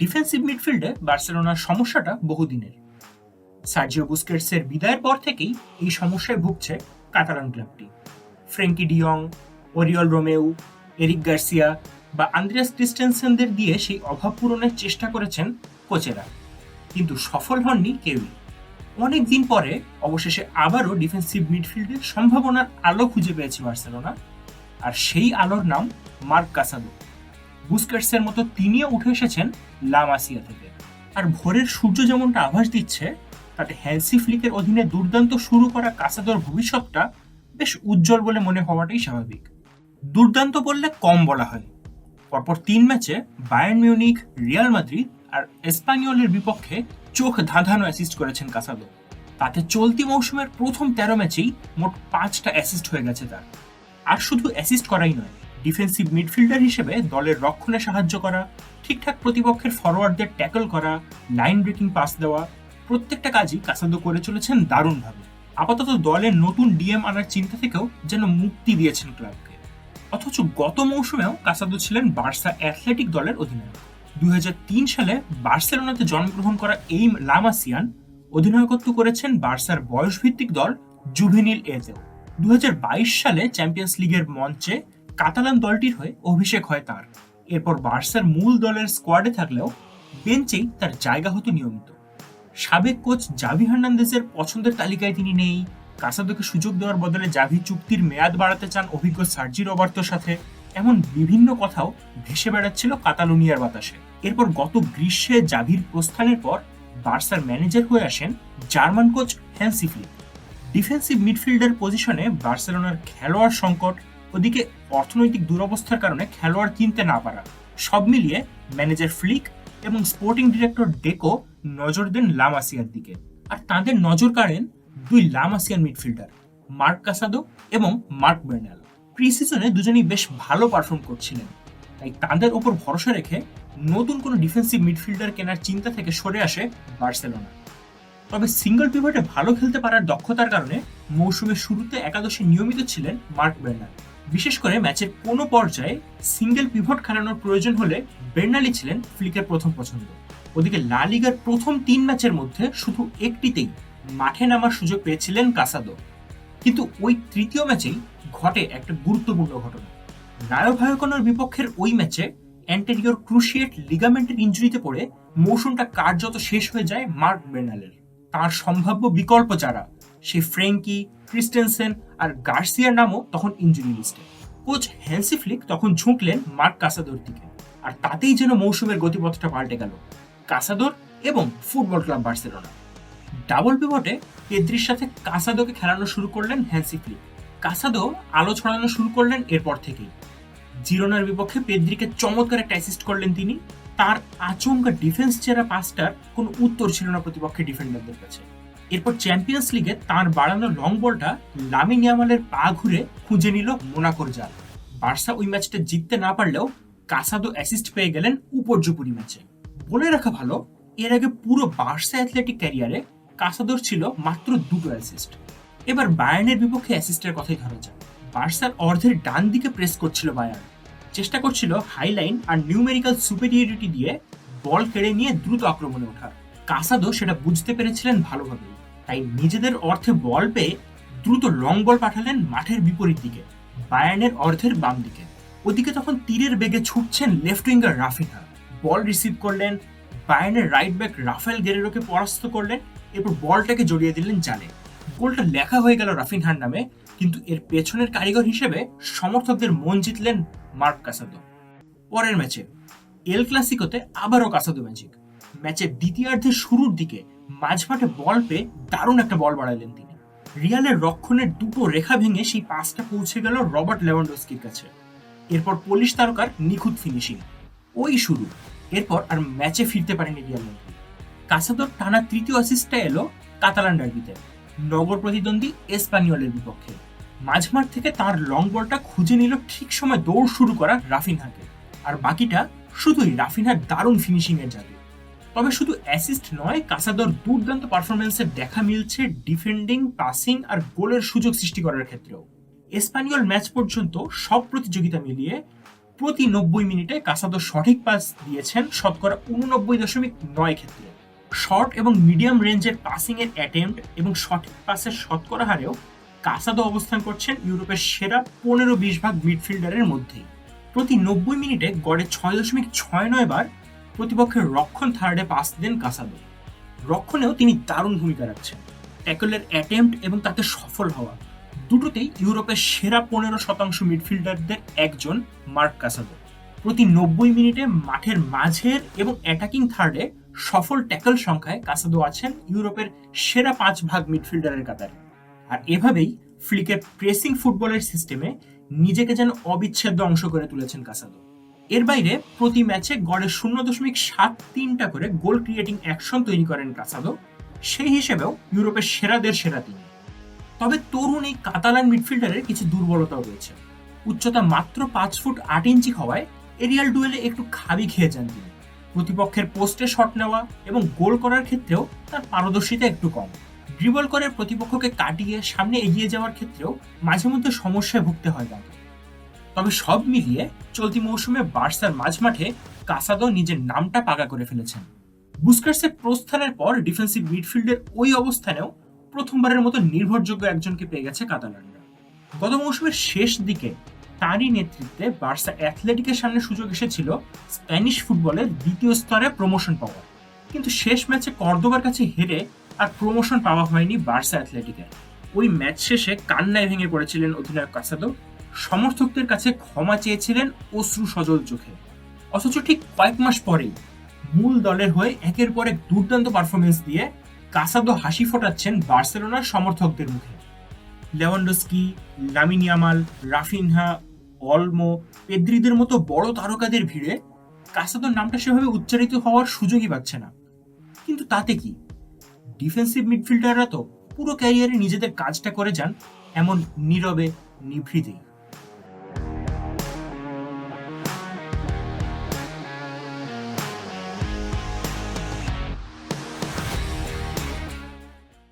Defensive মিডফিল্ডে বার্সেলোনার সমস্যাটা বহুদিনের। সার্জিও বুস্কেটসের বিদায়ের পর থেকেই এই সমস্যায় ভুগছে কাতালান ক্লাবটি। Frenkie de Jong Oriol Romeu Eric Garcia বা আন্দ্রিয়াস ক্রিস্টেনসেনদের দিয়ে সেই অভাব পূরণের চেষ্টা করেছেন কোচেরা। কিন্তু সফল হননি কেউই। অনেক দিন পরে অবশেষে আবারও ডিফেন্সিভ মিডফিল্ডের সম্ভাবনার আলো খুঁজে পেয়েছে বার্সেলোনা। আর সেই আলোর নাম মার্ক কাসাদো বুস্কার্সের মতো তিনিও উঠে এসেছেন লামাসিয়া থেকে। আর ভোরের সূর্য যেমনটা আভাস দিচ্ছে, তাতে হ্যান্সি ফ্লিকের অধীনে দুর্দান্ত শুরু করা কাসাদোর ভবিষ্যৎটা বেশ উজ্জ্বল বলে মনে হওয়াটাই স্বাভাবিক। দুর্দান্ত বললে কম বলা হয়। পরপর তিন ম্যাচে বায়ার্ন মিউনিক রিয়াল মাদ্রিদ আর এসপানিওলের বিপক্ষে চোখ ধাঁধানো অ্যাসিস্ট করেছেন কাসাদো। তাতে চলতি মৌসুমের প্রথম তেরো ম্যাচেই মোট পাঁচটা অ্যাসিস্ট হয়ে গেছে তার। আর শুধু অ্যাসিস্ট করাই নয় ডিফেন্সিভ মিডফিল্ডার হিসেবে দলের রক্ষণে সাহায্য করা, ঠিকঠাক প্রতিপক্ষের ফরওয়ার্ডদের ট্যাকল করা লাইন ব্রেকিং পাস দেওয়া, প্রত্যেকটা কাজই কাসাদো করে চলেছেন দারুণভাবে। আপাতত দলের নতুন ডিএম আনার চিন্তা থেকেও যেন মুক্তি দিয়েছেন ক্লাবকে। অথচ গত মৌসুমেও কাসাদো ছিলেন বার্সা অ্যাথলেটিক দলের অধিনায়ক। দুই হাজার তিন সালে বার্সেলোনাতে জন্মগ্রহণ করা এই লামাসিয়ান অধিনায়কত্ব করেছেন বার্সার বয়সভিত্তিক দল জুভেনিল এতেও। দু সালে চ্যাম্পিয়ন্স লিগের মঞ্চে কাতালান দলটির হয়ে অভিষেক হয় তার। এরপর বার্সার মূল দলের স্কোয়াডে থাকলেও বেঞ্চেই তার জায়গা হতো নিয়মিত। সাবেক কোচ জাভি হার্নান্দেজের পছন্দের তালিকায় তিনি নেই। কাসাদোকে সুযোগ দেওয়ার বদলে জাভি চুক্তির মেয়াদ বাড়াতে চান অভিজ্ঞ সার্জি রবার্তোর সাথে। এমন বিভিন্ন কথাও ভেসে বেড়াচ্ছিল কাতালুনিয়ার বাতাসে। এরপর গত গ্রীষ্মে জাভির প্রস্থানের পর বার্সার ম্যানেজার হয়ে আসেন German coach Hansi Flick defensive midfielder পজিশনে বার্সেলোনার খেলোয়াড় সংকট ওদিকে অর্থনৈতিক দুরবস্থার কারণে খেলোয়াড় কিনতে না পারা। সব মিলিয়ে ম্যানেজার ফ্লিক এবং স্পোর্টিং ডিরেক্টর ডেকো নজর দেন লামাসিয়ার দিকে। আর তাদের নজর কাড়েন দুই লামাসিয়ান মিডফিল্ডার, মার্ক কাসাদো এবং মার্ক বের্নাল। প্রি সিজনে দুজনেই বেশ ভালো পারফর্ম করছিলেন। তাই তাদের ওপর ভরসা রেখে নতুন কোনো ডিফেন্সিভ মিডফিল্ডার কেনার চিন্তা থেকে সরে আসে বার্সেলোনা। তবে সিঙ্গল পিভটে ভালো খেলতে পারার দক্ষতার কারণে মৌসুমের শুরুতে একাদশে নিয়মিত ছিলেন মার্ক বের্নাল। বিশেষ করে ম্যাচের কোনো পর্যায়ে সিঙ্গেল পিভট খেলানোর প্রয়োজন হলে বের্নালি ছিলেন ফ্লিকের প্রথম পছন্দ। ওদিকে লা লিগার প্রথম তিন ম্যাচের মধ্যে শুধু একটিতেই মাঠে নামার সুযোগ পেয়েছিলেন কাসাদো। কিন্তু ওই তৃতীয় ম্যাচেই ঘটে একটা গুরুত্বপূর্ণ ঘটনা। রায়ো ভায়োকনের বিপক্ষের ওই ম্যাচে অ্যান্টেরিয়র ক্রুশিয়েট লিগামেন্টের ইঞ্জুরিতে পড়ে মৌসুমটা কার্যত শেষ হয়ে যায় মার্ক বের্নালের। তার সম্ভাব্য বিকল্প যারা সে ফ্রেঙ্কি ক্রিস্টেনসেন আর গার্সিয়ার নামও তখন ইঞ্জুরি লিস্টে। কোচ হ্যান্সি ফ্লিক তখন ঝুঁকলেন মার্ক কাসাদোর দিকে আর তাতেই যেন মৌসুমের গতিপথটা পাল্টে গেল। কাসাদোর এবং ফুটবল ক্লাব বার্সেলোনা। ডাবল পিভটে পেদ্রির সাথে কাসাদোকে খেলানো শুরু করলেন হ্যান্সি ফ্লিক। কাসাদো আলো ছড়ানো শুরু করলেন এরপর থেকেই। জিরোনার বিপক্ষে পেদ্রিকে চমৎকার একটা অ্যাসিস্ট করলেন তিনি। তার আচমকা ডিফেন্স চেরা পাসটার কোনো উত্তর ছিল না প্রতিপক্ষের ডিফেন্ডারদের কাছে। এরপর চ্যাম্পিয়ন্স লিগে তার বাড়ানো লং বলটা লামিন ইয়ামালের পা ঘুরে খুঁজে নিল মোনাকোর জাল। বার্সা ওই ম্যাচটা জিততে না পারলেও কাসাদো অ্যাসিস্ট পেয়ে গেলেন উপর্যুপুরি ম্যাচে বলে রাখা ভালো, এর আগে পুরো বার্সা অ্যাথলেটিক ক্যারিয়ারে কাসাদোর ছিল মাত্র দুটো অ্যাসিস্ট এবার বায়ার্নের বিপক্ষে অ্যাসিস্টের কথাই ধরা যাক। বার্সার অর্ধের ডান দিকে প্রেস করছিল বায়ার্ন চেষ্টা করছিল হাইলাইন আর নিউমেরিক্যাল সুপেরিয়রিটি দিয়ে বল কেড়ে নিয়ে দ্রুত আক্রমণে ওঠার কাসাদো সেটা বুঝতে পেরেছিলেন ভালোভাবেই তাই নিজেদের অর্থে বল পেয়ে দ্রুত লং বল পাঠালেন মাঠের বিপরীত দিকে বায়ার্নের অর্ধের বাম দিকে। ওদিকে তখন তীরের বেগে ছুটছেন left winger Raphinha. Ball receive করলেন বায়ার্নের রাইট ব্যাক রাফেল গেরেরোকে পরাস্ত করলেন, এরপর বলটাকে জড়িয়ে দিলেন জালে। গোলটা লেখা হয়ে গেল রাফিনহার নামে, কিন্তু এর পেছনের কারিগর হিসেবে সমর্থকদের মন জিতলেন মার্ক কাসাদো। পরের ম্যাচে, এল ক্লাসিকোতে আবারও কাসাদো ম্যাজিক। ম্যাচের দ্বিতীয়ার্ধের শুরুর দিকে মাঝমাঠে বল পেয়ে দারুণ একটা বল বাড়ালেন তিনি। রিয়ালের রক্ষণের দুটো রেখা ভেঙে সেই পাসটা পৌঁছে গেল রবার্ট লেভানডোস্কির কাছে। এরপর পুলিশ তারকার নিখুঁত ফিনিশিং ওই শুরু। এরপর আর ম্যাচে ফিরতে পারেনি রিয়াল মাদ্রিদ। কাসাদোর টানা তৃতীয় অ্যাসিস্টটা এলো কাতালান ডার্বিতে। নগর প্রতিদ্বন্দ্বী এসপানিওলের বিপক্ষে। মাঝমাঠ থেকে তার লং বলটা খুঁজে নিল ঠিক সময় দৌড় শুরু করা রাফিনহাকে। আর বাকিটা শুধুই রাফিনহার দারুণ ফিনিশিং এর জাদু। তবে শুধু অ্যাসিস্ট নয়, কাসাদোর দুর্দান্ত পারফরমেন্সের দেখা মিলছে ডিফেন্ডিং পাসিং আর গোলের সুযোগ সৃষ্টি করার ক্ষেত্রেও। এসপানিওল ম্যাচ পর্যন্ত সব প্রতিযোগিতা মিলিয়ে প্রতি নব্বই মিনিটে কাসাদো সঠিক পাস দিয়েছেন শতকরা উননব্বই দশমিক নয় ক্ষেত্রে। শর্ট এবং মিডিয়াম রেঞ্জের পাসিং এর অ্যাটেম্প্ট এবং সঠিক পাসের শতকরা হারেও কাসাদো অবস্থান করছেন ইউরোপের সেরা পনেরো বিশ ভাগ মিডফিল্ডারের মধ্যেই। প্রতি নব্বই মিনিটে গড়ে ছয় দশমিক ছয় নয় বার প্রতিপক্ষের রক্ষণ থার্ডে পাস দেন কাসাদো রক্ষণেও তিনি দারুণ ভূমিকা রাখছেন। ট্যাকলের অ্যাটেম্প্ট এবং তাতে সফল হওয়া। দুটোতেই ইউরোপের সেরা পনেরো শতাংশ মিডফিল্ডারদের একজন মার্ক কাসাদো প্রতি নব্বই মিনিটে মাঠের মাঝের এবং অ্যাটাকিং থার্ডে সফল ট্যাকল সংখ্যায় কাসাদো আছেন ইউরোপের সেরা পাঁচ ভাগ মিডফিল্ডারের কাতারে। আর এভাবেই ফ্লিকের প্রেসিং ফুটবলের সিস্টেমে নিজেকে যেন অবিচ্ছেদ্য অংশ করে তুলেছেন কাসাদো এর বাইরে প্রতি ম্যাচে গড়ে শূন্য দশমিক সাত তিনটা করে গোল ক্রিয়েটিং অ্যাকশন তৈরি করেন কাসাদো। সেই হিসেবেও ইউরোপের সেরাদের সেরা তিনি। তবে তরুণ এই কাতালান মিডফিল্ডারের কিছু দুর্বলতাও রয়েছে। উচ্চতা মাত্র পাঁচ ফুট আট ইঞ্চি হওয়ায় এরিয়াল ডুয়েলে একটু খাবি খেয়ে যান তিনি। প্রতিপক্ষের পোস্টে শট নেওয়া এবং গোল করার ক্ষেত্রেও তার পারদর্শিতা একটু কম। ড্রিবল করে প্রতিপক্ষকে কাটিয়ে সামনে এগিয়ে যাওয়ার ক্ষেত্রেও মাঝে মধ্যে সমস্যায় ভুগতে হয় তাকে। তবে সব মিলিয়ে চলতি মৌসুমে বার্সার মাঝমাঠে কাসাদো নিজের নামটা পাকা করে ফেলেছেন। বুস্কার্সের প্রস্থানের পর ডিফেন্সিভ মিডফিল্ডের ওই অবস্থানেও প্রথমবারের মতো নির্ভরযোগ্য একজনকে পেয়ে গেছে কাতালানরা। গত মৌসুমের শেষ দিকে তারই নেতৃত্বে বার্সা অ্যাথলেটিকের সামনে সুযোগ এসেছিল স্প্যানিশ ফুটবলের দ্বিতীয় স্তরে প্রমোশন পাওয়া। কিন্তু শেষ ম্যাচে কর্দোবার কাছে হেরে আর প্রমোশন পাওয়া হয়নি বার্সা অ্যাথলেটিকের। ওই ম্যাচ শেষে কান্নায় ভেঙে পড়েছিলেন অধিনায়ক কাসাদো। সমর্থকদের কাছে ক্ষমা চেয়েছিলেন অশ্রু সজল চোখে। অথচ ঠিক কয়েক মাস পরেই মূল দলের হয়ে একের পর এক দুর্দান্ত পারফরমেন্স দিয়ে কাসাদো হাসি ফোটাচ্ছেন বার্সেলোনার সমর্থকদের মুখে। Lewandowski Lamine Yamal Raphinha Olmo পেদ্রিদের মতো বড় তারকাদের ভিড়ে কাসাদোর নামটা সেভাবে উচ্চারিত হওয়ার সুযোগই পাচ্ছে না। কিন্তু তাতে কি? ডিফেন্সিভ মিডফিল্ডাররা তো পুরো ক্যারিয়ারে নিজেদের কাজটা করে যান এমন নীরবে নিভৃতেই